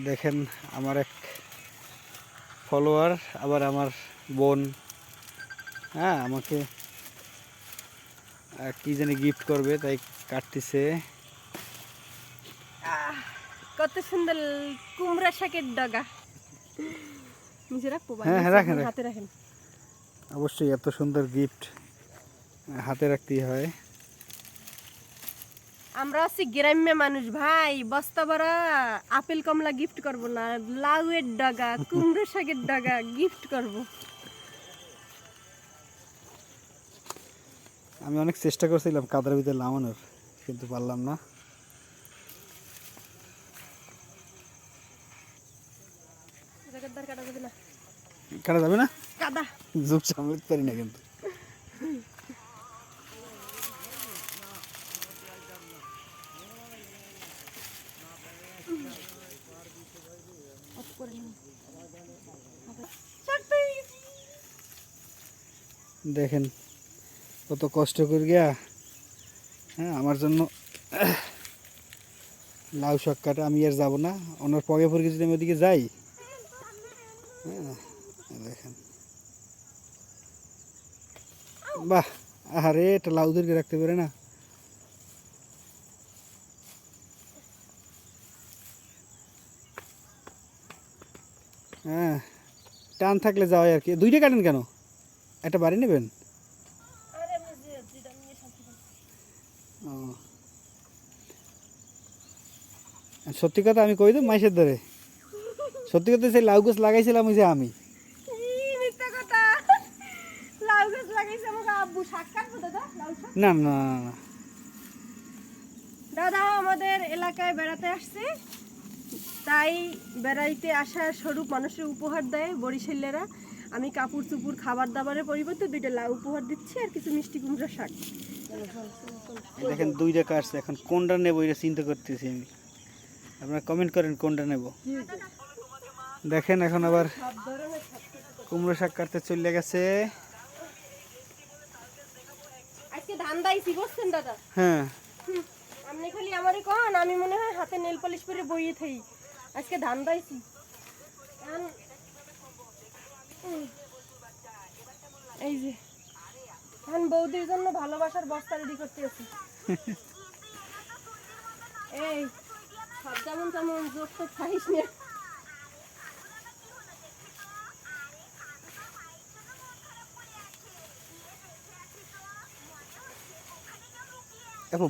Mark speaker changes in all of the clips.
Speaker 1: দেখেন আমার এক ফলোয়ার আবার আমার বোন। হ্যাঁ আমাকে কি জানি গিফট করবে তাই কাটতেছে।
Speaker 2: আহ, কত সুন্দর কুমড়া শাকের ডগা। নিজে রাখব
Speaker 1: হ্যাঁ, রাখেন, রাখেন।
Speaker 2: হাতে রাখেন।
Speaker 1: অবশ্যই এত সুন্দর গিফট হাতে রাখতেই হয়।
Speaker 2: আমরা আছি গ্রাম্য মানুষ ভাই। বস্তা ভরা আপেল কমলা গিফট করব না। লাউয়ের ডগা কুমড়ো শাকের ডগা গিফট করব।
Speaker 1: আমি অনেক চেষ্টা করছিলাম কাদার ভিতরে নামানোর কিন্তু পারলাম না।
Speaker 2: কাটা যাবে না। কাদা
Speaker 1: জুপ সামলাতে পারি না কিন্তু। দেখেন, কত কষ্ট করে গিয়া হ্যাঁ আমার জন্য লাউ শাক কাটা আমি আর যাব না। ওনার পগে পরে যদি আমি ওদিকে যাই হ্যাঁ দেখেন। বাহ আরে এটা লাউদেরকে রাখতে পারে না। হ্যাঁ টান থাকলে যাওয়াই আর কি। দুইটা কাটেন কেন? একটা বাড়ি নেবেন। সত্যি কথা আমি কই তো মাইসের ধরে? সত্যি কথা সেই লাউ গাছ লাগাইছিলাম ওই যে আমি। না না না।
Speaker 2: দাদা আমাদের এলাকায় বেড়াতে আসছে। তাই বেড়াইতে আসার স্বরূপ মানুষের উপহার দেয় বরিশালেরা। আমি কাপড় চুপুর খাবার দাবারের পরিবর্তে দুইটা লাউ উপহার দিচ্ছি আর কিছু মিষ্টি কুমড়া শাক।
Speaker 1: দেখেন দুইটা কাটছে এখন কোনটা নেব এটা চিন্তা করতেছি আমি। আপনারা কমেন্ট করেন কোনটা নেব। দেখেন এখন আবার। কুমড়ো শাক কাটতে চলে গেছে।
Speaker 2: আজকে ধান দাইছি বুঝছেন দাদা?
Speaker 1: হ্যাঁ।
Speaker 2: আপনি খালি আমারই কন আমি মনে হয় হাতে নেল পলিশ করে বইয়ে থাই। আজকে ধান দাইছি এখন- এই যে এখন বৌদির জন্য ভালোবাসার বস্তা রেডি করতে আছি। এই সব যেমন তেমন যোগ তো খাইস না।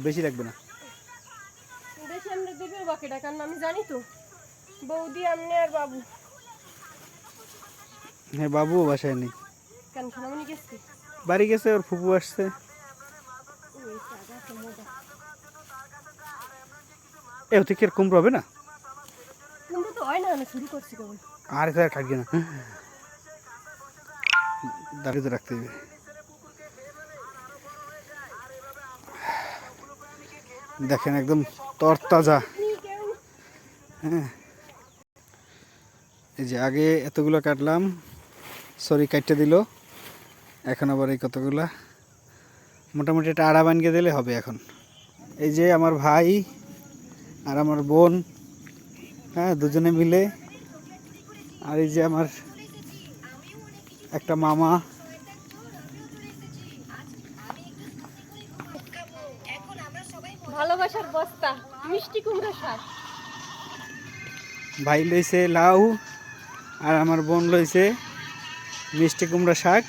Speaker 1: বেশি লাগবে না।
Speaker 2: বেশি আমরা দেবে বাকিটা কারণ আমি জানি তো। বৌদি আমনে আর বাবু।
Speaker 1: হ্যাঁ বাবুও বাসায় নেই।
Speaker 2: কেন খানামনি গেছি?
Speaker 1: বাড়ি গেছে ওর ফুপু আসছে। এ ওতে কি আর কুমড়ো হবে না?
Speaker 2: কুমড়ো তো হয় না আমি শুরু করছি কেবল।
Speaker 1: আর এখানে কাটবে না। দাঁড়িয়ে রাখতে হবে। দেখেন একদম তরতাজা। হ্যাঁ। এই যে আগে এতগুলো কাটলাম সরি কাটতে দিল। এখন আবার এই কতগুলা? মোটামুটি একটা আড়া বানিয়ে দিলে হবে এখন। এই যে আমার ভাই আর আমার বোন হ্যাঁ দুজনে মিলে। আর এই যে আমার একটা মামা।
Speaker 2: ভালোবাসার বস্তা মিষ্টি কুমড়ো শাক।
Speaker 1: ভাই লইছে লাউ। আর আমার বোন লইছে মিষ্টি কুমড়া শাক।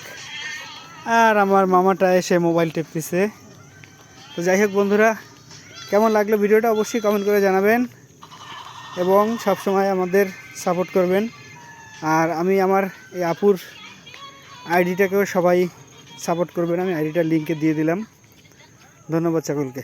Speaker 1: আর আমার মামাটা এসে মোবাইল টেপতেছে তো যাই হোক বন্ধুরা, কেমন লাগল ভিডিওটা অবশ্যই কমেন্ট করে জানাবেন এবং সব সময় আমাদের সাপোর্ট করবেন। আর আমি আমার এই আপুর আইডিটাকেও সবাই সাপোর্ট করবেন। আমি আইডিটার লিঙ্কে দিয়ে দিলাম। ধন্যবাদ সকলকে।